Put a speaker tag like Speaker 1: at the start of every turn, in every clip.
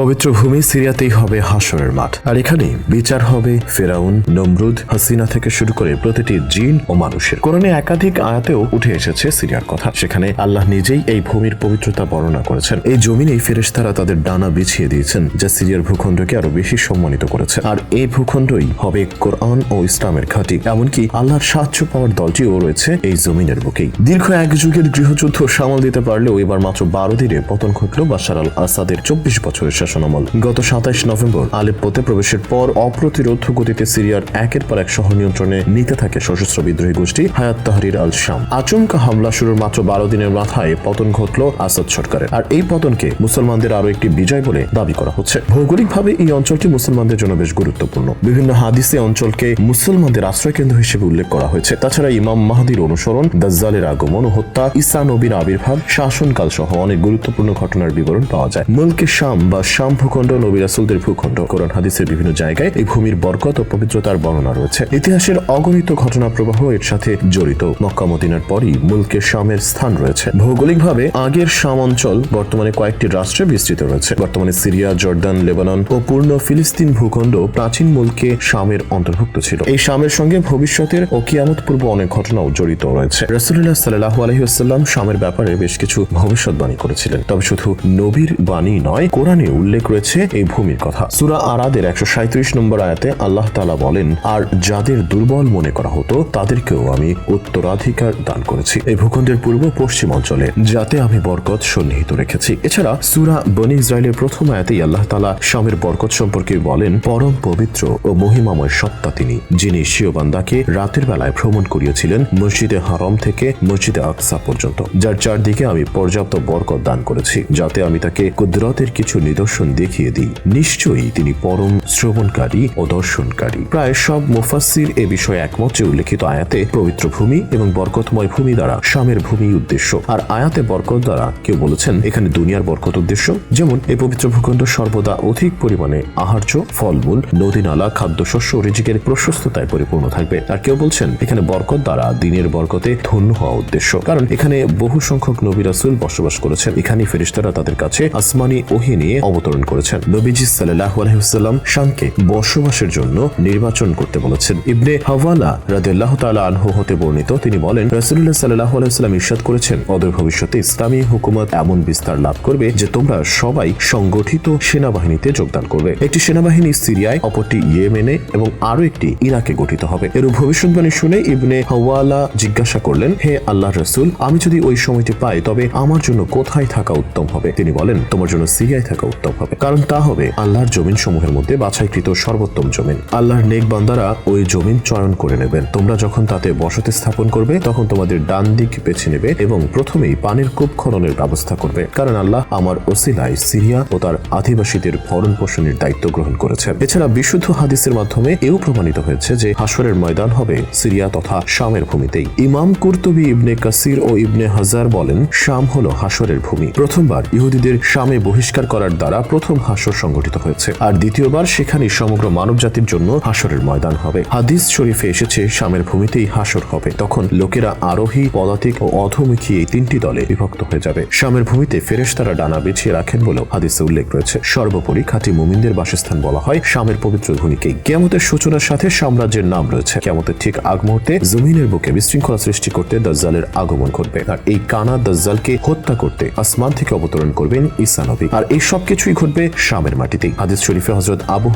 Speaker 1: পবিত্র ভূমি সিরিয়াতেই হবে হাসরের মাঠ। আর এখানে বিচার হবে ফেরাউন, নমরুদ, হাসিনা থেকে শুরু করে প্রতিটি জিন ও মানুষের। কোরআনে একাধিক আয়াতেও উঠে এসেছে সিরিয়ার কথা। সেখানে আল্লাহ নিজেই এই ভূমির পবিত্রতা বর্ণনা করেছেন। এই জমিনেই ফেরেশতারা তাদের ডানা বিছিয়ে দিয়েছেন, যা সিরিয়ার ভূখণ্ডকে আরও বেশি সম্মানিত করেছে। আর এই ভূখণ্ডই হবে কোরআন ও ইসলামের ঘাঁটি। এমনকি আল্লাহর সাহায্য পাওয়ার দলটিও রয়েছে এই জমিনের বুকেই। দীর্ঘ এক যুগের গৃহযুদ্ধ সামাল দিতে পারলেও এবার মাত্র বারো দিনে পতন ঘটল বাশার আল আসাদের চব্বিশ বছরের শাসনামল গত সাতাইশ নভেম্বর আলেপ্পোতে প্রবেশের পর অপ্রতিরোধ গতিতে সিরিয়ার একের পর এক শহর নিয়ন্ত্রণে নিতে থাকে সশস্ত্র বিদ্রোহী গোষ্ঠী হায়াত তাহরির আল শাম। আচমকা হামলা শুরুর মাত্র বারো দিনের মাথায় পতন ঘটল আসাদ সরকারের। আর এই পতনকে মুসলমানদের আরও একটি বিজয় বলে দাবি করা হচ্ছে। ভৌগোলিকভাবে এই অঞ্চলটি মুসলমানদের জন্য বেশ গুরুত্বপূর্ণ। বিভিন্ন হাদিসে অঞ্চলকে মুসলমানদের আশ্রয় কেন্দ্র হিসেবে উল্লেখ করা হয়েছে। তাছাড়া ইমাম মাহাদির অনুসরণ, দাজ্জালের আগমন ও হত্যা, ইসা নবীর আবির্ভাব শাসনকাল সহ অনেক গুরুত্বপূর্ণ ঘটনার বিবরণ পাওয়া যায়। মুলকে শাম বা শাম ভূখণ্ড নবী রাসুলদের ভূখণ্ড। কোরআন, হাদিসের বিভিন্ন জায়গায় এই ভূমির বরকত ও পবিত্রতার বর্ণনা রয়েছে। ইতিহাসের অগণিত ঘটনা প্রবাহ এর সাথে জড়িত। মক্কা মদিনার পরই মুলকে শামের স্থান রয়েছে। ভৌগোলিকভাবে আগের শাম অঞ্চল বর্তমানে কয়েকটি রাষ্ট্রে বিস্তৃত রয়েছে। বর্তমানে সিরিয়া, জর্দান, লেবানন ও পূর্ণ ফিলিস্তিন ভূখণ্ড প্রাচীন মুলকে শামের অন্তর্ভুক্ত ছিল। এই শামের সঙ্গে ভবিষ্যতের ও কিয়ামত পূর্ব অনেক ঘটনাও জড়িত রয়েছে। রসুল্লাহ সাল্লাহ আলহিহাস্লাম শামের ব্যাপারে বেশ কিছু ভবিষ্যৎবাণী করেছিলেন। তবে শুধু নবীর বাণী নয় কোরআনে উল্লেখ রয়েছে এই ভূমির কথা। সুরা আরাদের একশো সাঁত্রিশ নম্বর আয়াতে আল্লাহ তালা বলেন, আর যাদের দুর্বল মনে করা হতো, তাদেরকেও আমি উত্তরাধিকার দান করেছি। এই ভূখণ্ডের পূর্ব পশ্চিম অঞ্চলে, যাতে আমি বরকত সন্নিহিত রেখেছি। এছাড়া সুরা বনি ইসরায়েলের প্রথম আয়াতেই আল্লাহ তালা শামের বরকত সম্পর্কে বলেন, পরম পবিত্র ও মহিমাময় সত্তা তিনি, যিনি শিওবান্দাকে রাতের বেলায় ভ্রমণ করিয়েছিলেন মসজিদে হারম থেকে মসজিদে আকসা পর্যন্ত। যার চারদিকে আমি পর্যাপ্ত বরকত দান করেছি, যাতে আমি তাকে কুদরতের কিছু নিদর্শন দেখিয়ে দিই। নিশ্চয়ই তিনি পরম শ্রবণকারী ও দর্শনকারী। প্রায় সব মুফাসির এ বিষয়ে একমত যে উল্লেখিত আয়াতে পবিত্র ভূমি এবং বরকতময় ভূমি দ্বারা শামের ভূমি উদ্দেশ্য। আর আয়াতে বরকত দ্বারা কেউ বলেছেন, এখানে দুনিয়ার বরকত উদ্দেশ্য। যেমন এই পবিত্র ভূখণ্ড সর্বদা অধিক পরিমাণে আহার্য, ফলমূল নদী নালা খাদ্যশস্য রিজিকের প্রশস্ততায় পরিপূর্ণ থাকবে। আর কেউ বলছেন, এখানে বরকত দ্বারা দিনের বরকতে ধন্য হওয়া উদ্দেশ্য। কারণ এখানে বহু সংখ্যক নবী রাসুল বসবাস করেছেন। এখানেই ফেরিস্তারা তাদের কাছে আসমানি ওহি নিয়ে অবতরণ করেছেন। নবীজি সাল্লাহ আলহিহাল্লাম শামকে বসবাসের জন্য নির্বাচন করতে বলেছেন। ইবনে হাওয়ালা রাদিয়াল্লাহ তাআলা আনহু হতে বর্ণিত তিনি বলেন, রাসূলুল্লাহ সাল্লাল্লাহু আলাইহি ওয়াসাল্লাম ইরশাদ করেছেন, অদূর ভবিষ্যতে ইসলামী হুকুমত এমন বিস্তার লাভ করবে যে তোমরা সবাই সংগঠিত সেনাবাহিনীতে যোগদান করবে। একটি সেনাবাহিনী সিরিয়ায়, অপরটি ইয়েমেনে এবং আরও একটি ইরাকে গঠিত হবে। এর ভবিষ্যৎবাণী শুনে ইবনে হাওয়ালা জিজ্ঞাসা করলেন, হে আল্লাহ রসুল, আমি যদি ওই সময়টি পাই, তবে আমার জন্য কোথায় থাকা উত্তম হবে? তিনি বলেন, তোমার জন্য সিরিয়ায় থাকা উত্তম হবে। কারণ তা হবে আল্লাহর জমিন সমূহের মধ্যে বাছাইকৃত সর্বোত্তম জমিন। আল্লাহর নেক বান্দারা ওই জমিন চয়ন করে নেবেন। তোমরা যখন তাতে বসতি স্থাপন করবে, তখন তোমাদের ডান দিক বেছে নেবে এবং প্রথমেই পানির কূপ খননের ব্যবস্থা করবে। কারণ আল্লাহ আমার ওসিলায় সিরিয়া ও তার আদিবাসীদের ভরণ পোষণের দায়িত্ব গ্রহণ করেছেন। এছাড়া বিশুদ্ধ হাদিসের মাধ্যমে এও প্রমাণিত হয়েছে যে হাসরের ময়দান হবে সিরিয়া তথা শামের ভূমিতেই। ইমাম কুর্তুবি ইবনে কাসির ও ইবনে হাজার বলেন, শাম হলো হাসরের ভূমি। প্রথমবার ইহুদিদের শামে বহিষ্কার করার দ্বারা প্রথম হাসর সংগঠিত হয়েছে। আর দ্বিতীয়বার সেখানে সমগ্র মানব জাতির জন্য হাসরের ময়দান হবে। হাদিস শরীফে এসেছে, শামের ভূমিতেই হাসর হবে। তখন লোকেরা আরোহী পদাতিক ও অধমুখী এই তিনটি দলে বিভক্ত হয়ে যাবে। শামের ভূমিতে ফেরেশতারা ডানা বিছিয়ে রাখেন বলেও হাদিসে উল্লেখ রয়েছে। সর্বোপরি খাঁটি মুমিনদের বাসস্থান বলা হয় শামের পবিত্র ভূমিকেই কেমতের সূচনার সাথে সাম্রাজ্যের নাম রয়েছে। কেমতের ঠিক আগ মুহূর্তে জমিনের বুকে বিশৃঙ্খলা সৃষ্টি করতে দাজ্জালের আগমন ঘটবে। আর এই কানা দাজ্জালকে হত্যা করতে আসমান থেকে অবতরণ করবেন ঈসা আর এই সব কিছুই ঘটবে? শামের মাটিতেই। হাদিস শরীফে হজরত আবু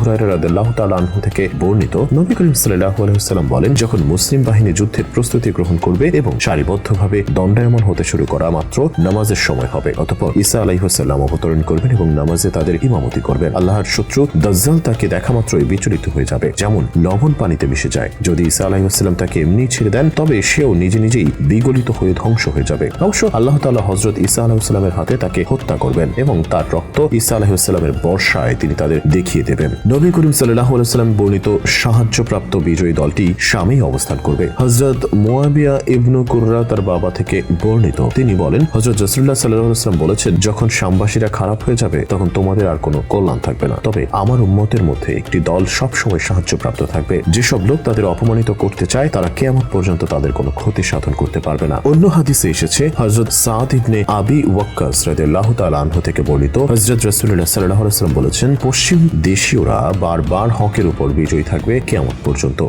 Speaker 1: তাআলা আনহু থেকে বর্ণিত নবী করিম সাল্লাল্লাহু আলাইহি বলেন, যখন মুসলিম বাহিনী যুদ্ধের প্রস্তুতি গ্রহণ করবে এবং সারিবদ্ধভাবে দণ্ডায়মন হতে শুরু করা মাত্র নামাজের সময় হবে, অতঃপর ঈসা আলাইহিসসালাম অবতরণ করবেন এবং নামাজে তাদের ইমামতি করবেন। আল্লাহর শত্রু দাজ্জাল তাকে দেখা মাত্রই বিচলিত হয়ে যাবে, যেমন লবণ পানিতে মিশে যায়। যদি ঈসা আলাইহিসসালাম তাকে এমনি ছেড়ে দেন, তবে সেও নিজে নিজেই বিগলিত হয়ে ধ্বংস হয়ে যাবে। অবশ্য আল্লাহ তাআলা হজরত ঈসা আলাইহিসসালামের হাতে তাকে হত্যা করবেন এবং তার রক্ত ঈসা আলাইহিসসালামের বর্ষায় তিনি তাদের দেখিয়ে দেবেন। নবী করিম সাল্লাল্লাহু আলাইহি সাল্লাম বর্ণিত সাহায্যপ্রাপ্ত বিজয়ী দলটি শামেই অবস্থান করবে। হজরত মোয়াবিয়া ইবনু কুররা তার বাবা থেকে বর্ণিত। তিনি বলেন হজরত জসরুল্লাহ সাল্লাম বলেছেন, যখন শামবাসীরা খারাপ হয়ে যাবে, তখন তোমাদের আর কোনো কল্যাণ থাকবে না। তবে আমার উম্মতের মধ্যে একটি দল সবসময় সাহায্যপ্রাপ্ত থাকবে। যেসব লোক তাদের অপমানিত করতে চায়, তারা কেমন পর্যন্ত তাদের কোনো ক্ষতি সাধন করতে পারবে না। অন্য হাদিসে এসেছে হজরত সাদ ইবনে আবি ওয়াক্কাস রাদিয়াল্লাহু তাআলা আনহু থেকে বর্ণিত হজরত রাসুল্লাহ সাল্লাহ সাল্লাম বলেছেন পশ্চিম দেশীয়রা বারবার হকের উপর বিজয়ী থাকবে কেমন পর্যন্ত।